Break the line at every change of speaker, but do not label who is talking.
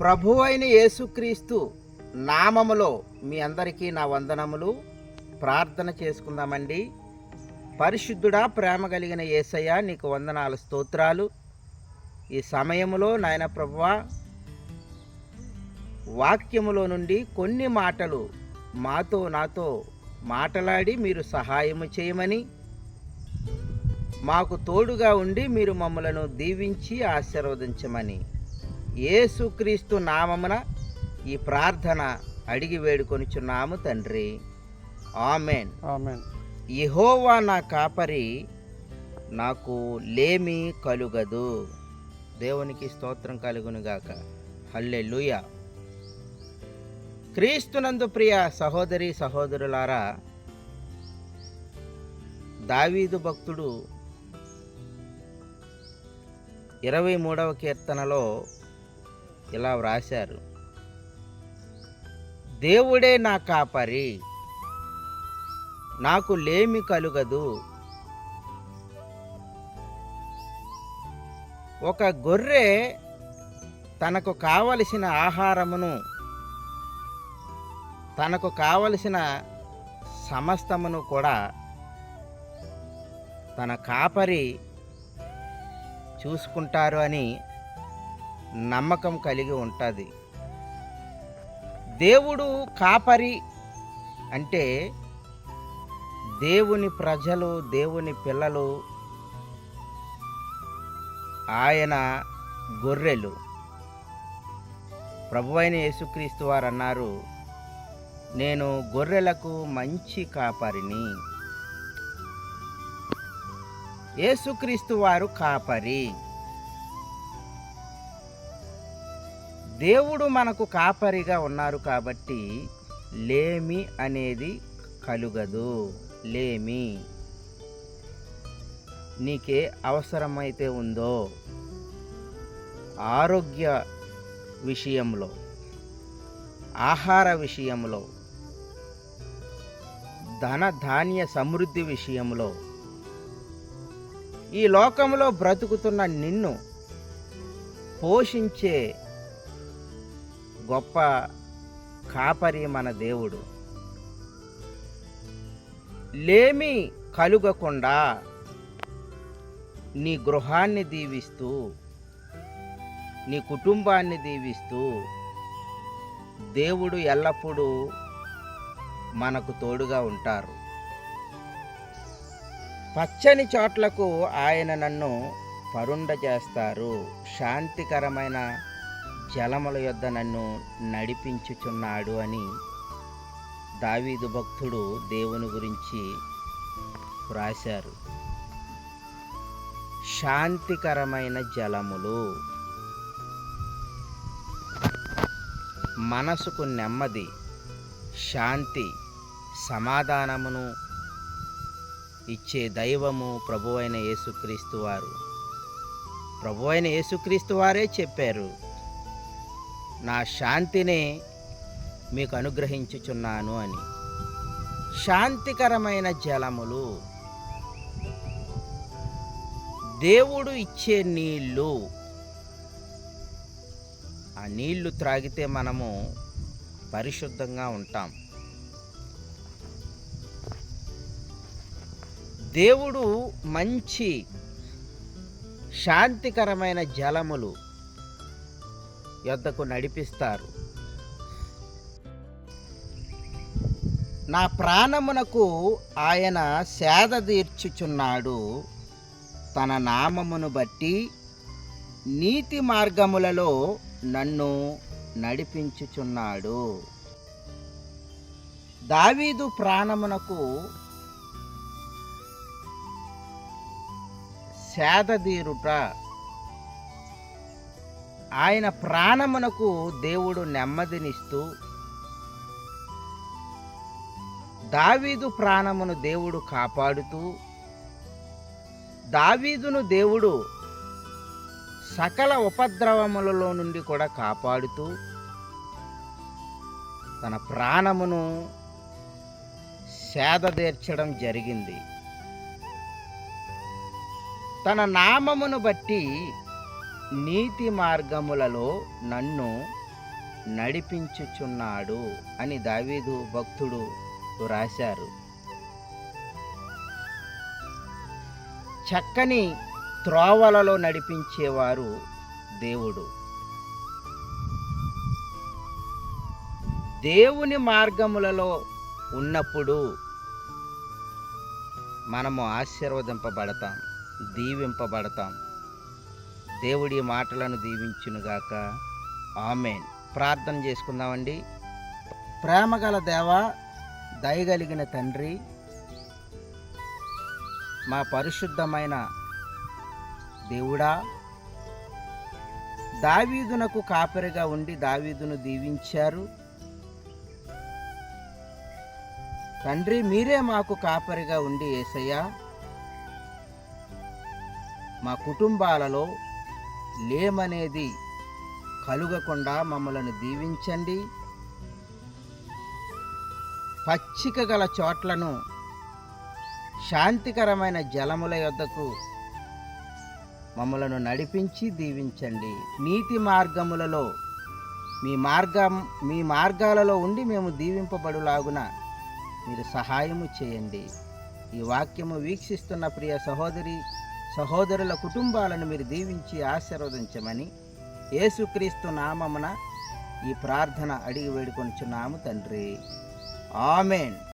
ప్రభు అయిన యేసుక్రీస్తు నామములో మీ అందరికీ నా వందనములు. ప్రార్థన చేసుకుందామండి. పరిశుద్ధుడా ప్రేమ కలిగిన యేసయ్య నీకు వందనాలు స్తోత్రాలు. ఈ సమయములో నాయన ప్రభువా వాక్యములో నుండి కొన్ని మాటలు మాతో నాతో మాటలాడి మీరు సహాయము చేయమని మాకు తోడుగా ఉండి మీరు మమ్మలను దీవించి ఆశీర్వదించమని. యేసుక్రీస్తు నామమున ఈ ప్రార్థన అడిగి వేడుకొనిచున్నాము తండ్రి. ఆమెన్.
ఆమెన్.
యెహోవా నా కాపరి నాకు లేమి కలుగదు. దేవునికి స్తోత్రం కలుగునుగాక. హల్లెలూయా. క్రీస్తునందు ప్రియ సహోదరి సహోదరులారా దావీదు భక్తుడు ఇరవై మూడవ కీర్తనలో ఇలా వ్రాశారు. దేవుడే నా కాపరి నాకు లేమి కలుగదు. ఒక గొర్రె తనకు కావలసిన ఆహారమును తనకు కావలసిన సమస్తమును కూడా తన కాపరి చూసుకుంటారు అని నమ్మకం కలిగి ఉంటుంది. దేవుడు కాపరి అంటే దేవుని ప్రజలు దేవుని పిల్లలు ఆయన గొర్రెలు. ప్రభువైన యేసుక్రీస్తు వారు అన్నారు నేను గొర్రెలకు మంచి కాపరిని. యేసుక్రీస్తు వారు కాపరి. దేవుడు మనకు కాపరిగా ఉన్నారు కాబట్టి లేమి అనేది కలుగదు. లేమి. నీకే అవసరమైతే ఉందో ఆరోగ్య విషయంలో ఆహార విషయంలో ధన ధాన్య సమృద్ధి విషయంలో ఈ లోకంలో బ్రతుకుతున్న నిన్ను పోషించే గొప్ప కాపరి మన దేవుడు. లేమి కలుగకుండా నీ గృహాన్ని దీవిస్తూ నీ కుటుంబాన్ని దీవిస్తూ దేవుడు ఎల్లప్పుడూ మనకు తోడుగా ఉంటారు. పచ్చని చోట్లకు ఆయన నన్ను పరుండ చేస్తారు శాంతికరమైన జలముల యొద్ద నన్ను నడిపించుచున్నాడు అని దావీదు భక్తుడు దేవుని గురించి వ్రాశారు. శాంతికరమైన జలములు. మనసుకు నెమ్మది శాంతి సమాధానమును ఇచ్చే దైవము ప్రభు అయిన యేసుక్రీస్తు వారు. ప్రభు అయిన యేసుక్రీస్తు వారే చెప్పారు నా శాంతినే మీకు అనుగ్రహించుచున్నాను అని. శాంతికరమైన జలములు. దేవుడు ఇచ్చే నీళ్ళు. ఆ నీళ్ళు త్రాగితే మనము పరిశుద్ధంగా ఉంటాం. దేవుడు మంచి శాంతికరమైన జలములు. యొద్దకు నడిపిస్తారు. నా ప్రాణమునకు ఆయన సేద తీర్చుచున్నాడు. తన నామమును బట్టి నీతి మార్గములలో నన్ను నడిపించుచున్నాడు. దావీదు ప్రాణమునకు సేదదీరుట ఆయన ప్రాణమునకు దేవుడు నెమ్మదినిస్తూ దావీదు ప్రాణమును దేవుడు కాపాడుతూ దావీదును దేవుడు సకల ఉపద్రవములలో నుండి కూడా కాపాడుతూ తన ప్రాణమును సేదతీర్చడం జరిగింది. తన నామమును బట్టి నీతి మార్గములలో నన్ను నడిపించుచున్నాడు అని దావీదు భక్తుడు రాశారు. చక్కని త్రోవలలో నడిపించేవారు దేవుడు. దేవుని మార్గములలో ఉన్నప్పుడు మనము ఆశీర్వదింపబడతాం దీవింపబడతాం. దేవుడి మాటలను దీవించునుగాక. ఆమెన్. ప్రార్థన చేసుకుందామండి. ప్రేమగల దేవ దయగలిగిన తండ్రి మా పరిశుద్ధమైన దేవుడా దావీదునకు కాపరిగా ఉండి దావీదును దీవించారు. తండ్రి మీరే మాకు కాపరిగా ఉండి ఏసయ్యా మా కుటుంబాలలో లేమనేది కలుగకుండా మమ్మలను దీవించండి. పచ్చిక గల చోట్లను శాంతికరమైన జలముల యొద్దకు మమ్మలను నడిపించి దీవించండి. నీతి మార్గములలో మీ మార్గం మీ మార్గాలలో ఉండి మేము దీవింపబడులాగున మీరు సహాయము చేయండి. ఈ వాక్యము వీక్షిస్తున్న ప్రియ సహోదరి సహోదరుల కుటుంబాలను మీరు దీవించి ఆశీర్వదించమని యేసుక్రీస్తు నామమున ఈ ప్రార్థన అడిగి వేడుకొనిచున్నాము తండ్రి. ఆమెన్.